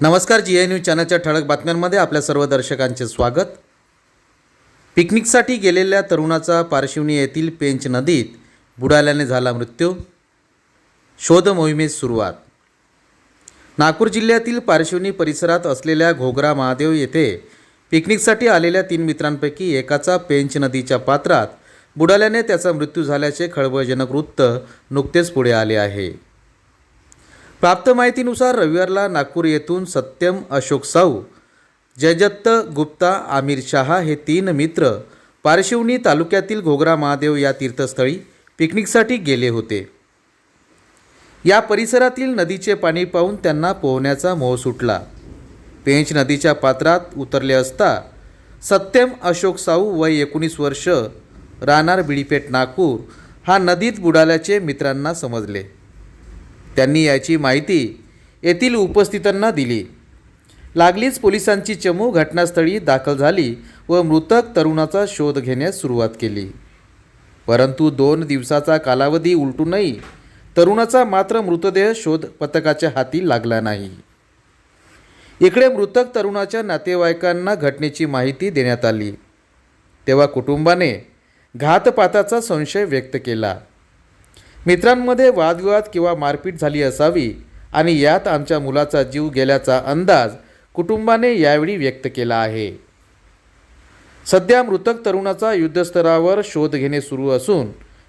नमस्कार जी ए न्यूज चॅनलच्या ठळक बातम्यांमध्ये आपल्या सर्व दर्शकांचे स्वागत. पिकनिकसाठी गेलेल्या तरुणाचा पारशिवनी येथील पेंच नदीत बुडाल्याने झाला मृत्यू. शोध मोहिमेस सुरुवात. नागपूर जिल्ह्यातील पारशिवनी परिसरात असलेल्या घोगरा महादेव येथे पिकनिकसाठी आलेल्या तीन मित्रांपैकी एकाचा पेंच नदीच्या पात्रात बुडाल्याने त्याचा मृत्यू झाल्याचे खळबळजनक वृत्त नुकतेच पुढे आले आहे. प्राप्त माहितीनुसार रविवारला नागपूर येथून सत्यम अशोक साऊ जयदत्त गुप्ता आमिर शहा हे तीन मित्र पारशिवनी तालुक्यातील घोगरा महादेव या तीर्थस्थळी पिकनिकसाठी गेले होते. या परिसरातील नदीचे पाणी पाहून त्यांना पोहण्याचा मोह सुटला. पेंच नदीच्या पात्रात उतरले असता सत्यम अशोक साऊ वय एकोणीस वर्ष राहणार बिडीपेठ नागपूर हा नदीत बुडाल्याचे मित्रांना समजले. त्यांनी याची माहिती येथील उपस्थितांना दिली. लागलीच पोलिसांची चमू घटनास्थळी दाखल झाली व मृतक तरुणाचा शोध घेण्यास सुरुवात केली. परंतु दोन दिवसाचा कालावधी उलटूनही तरुणाचा मात्र मृतदेह शोध पथकाच्या हाती लागला नाही. इकडे मृतक तरुणाच्या नातेवाईकांना घटनेची माहिती देण्यात आली. तेव्हा कुटुंबाने घातपाताचा संशय व्यक्त केला. मित्रांमध्ये वादविवाद किंवा मारपीट झाली असावी आणि यात आमच्या मुलाचा जीव गेल्याचा अंदाज कुटुंबाने यावेळी व्यक्त केला आहे. सध्या मृतक तरुणाचा युद्धस्तरावर शोध घेणे सुरू असून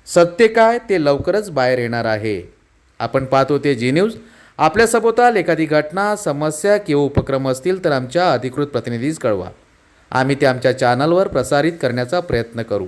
सत्य काय ते लवकरच बाहेर येणार आहे. आपण पाहत होते जी न्यूज. आपल्या सभोवताल एखादी घटना समस्या किंवा उपक्रम असतील तर आमच्या अधिकृत प्रतिनिधीस कळवा. आम्ही ते आमच्या चॅनलवर प्रसारित करण्याचा प्रयत्न करू.